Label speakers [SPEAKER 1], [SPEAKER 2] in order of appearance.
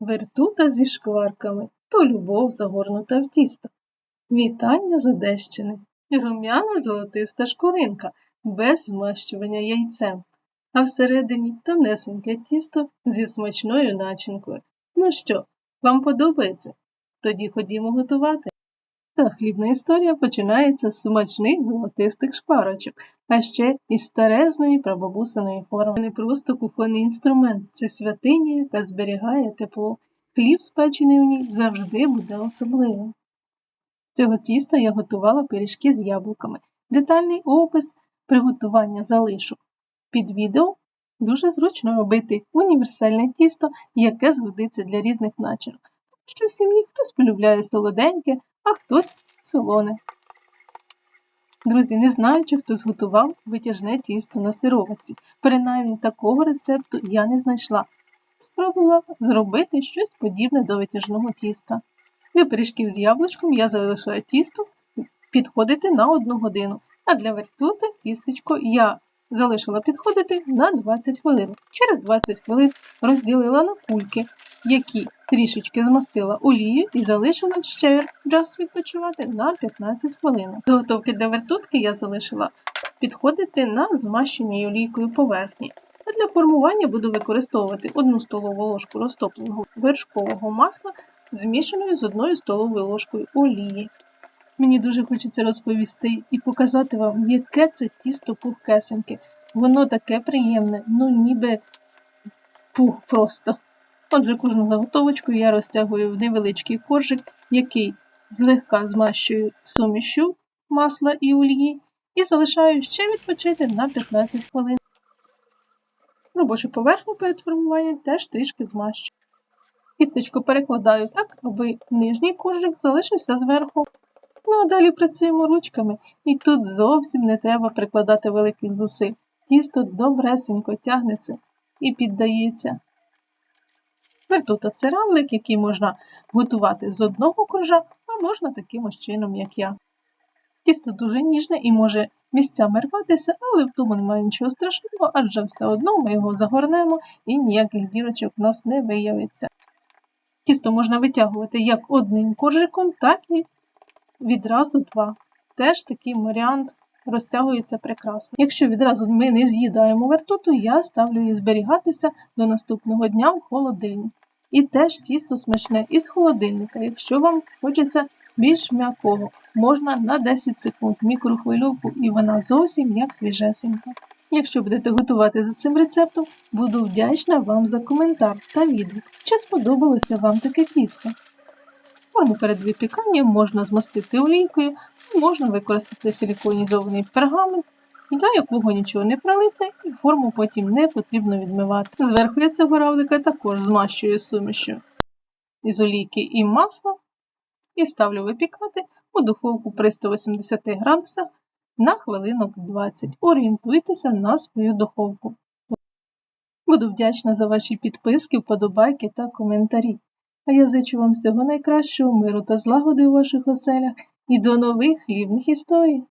[SPEAKER 1] Вертута зі шкварками, то любов загорнута в тісто. Вітання з Одещини. Рум'яна золотиста шкуринка, без змащування яйцем, а всередині тонесеньке тісто зі смачною начинкою. Ну що, вам подобається? Тоді ходімо готувати. Ця хлібна історія починається з смачних золотистих шкварочок, а ще із старезної прабабусиної форми. Це не просто кухонний інструмент, це святиня, яка зберігає тепло. Хліб, спечений у ній, завжди буде особливим. З цього тіста я готувала пиріжки з яблуками. Детальний опис приготування залишу. Під відео дуже зручно робити універсальне тісто, яке згодиться для різних начинок. Що в сім'ї хтось полюбляє солоденьке, а хтось солоне. Друзі, не знаю, чи хтось готував витяжне тісто на сироватці. Принаймні такого рецепту я не знайшла. Спробувала зробити щось подібне до витяжного тіста. Для пиріжків з яблучком я залишаю тісто підходити на 1 годину, а для вертути тістечко я залишила підходити на 20 хвилин. Через 20 хвилин розділила на кульки, які трішечки змастила олією і залишила ще час відпочивати на 15 хвилин. Заготовки для вертутки я залишила підходити на змащеній олійкою поверхні. А для формування буду використовувати 1 столову ложку розтопленого вершкового масла змішаною з 1 столовою ложкою олії. Мені дуже хочеться розповісти і показати вам, яке це тісто пухкесеньке. Воно таке приємне, ну ніби пух просто. Отже, кожну заготовочку я розтягую в невеличкий коржик, який злегка змащую сумішю масла і олії, і залишаю ще відпочити на 15 хвилин. Робочу поверхню перед формуванням теж трішки змащую. Кісточку перекладаю так, аби нижній коржик залишився зверху. Ну а далі працюємо ручками, і тут зовсім не треба прикладати великих зусиль. Тісто добресенько тягнеться і піддається. Вертута це равлик, який можна готувати з одного коржа, а можна таким ось чином, як я. Тісто дуже ніжне і може місцями рватися, але в тому немає нічого страшного, адже все одно ми його загорнемо і ніяких дірочок у нас не виявиться. Тісто можна витягувати як одним коржиком, так і відразу два. Теж такий варіант розтягується прекрасно. Якщо відразу ми не з'їдаємо вертуту, я ставлю її зберігатися до наступного дня в холодильник. І теж тісто смачне із холодильника. Якщо вам хочеться більш м'якого, можна на 10 секунд мікрохвильовку і вона зовсім як свіжесенька. Якщо будете готувати за цим рецептом, буду вдячна вам за коментар та відгук, чи сподобалося вам таке тісто. Форму перед випіканням можна змастити олійкою, можна використати силіконізований пергамент, до якого нічого не пролипне і форму потім не потрібно відмивати. Зверху я цього равлика також змащую сумішю із олійки і масла і ставлю випікати у духовку при 180 градусах на хвилинок 20. Орієнтуйтеся на свою духовку. Буду вдячна за ваші підписки, вподобайки та коментарі. А я зичу вам всього найкращого миру та злагоди у ваших оселях і до нових хлібних історій!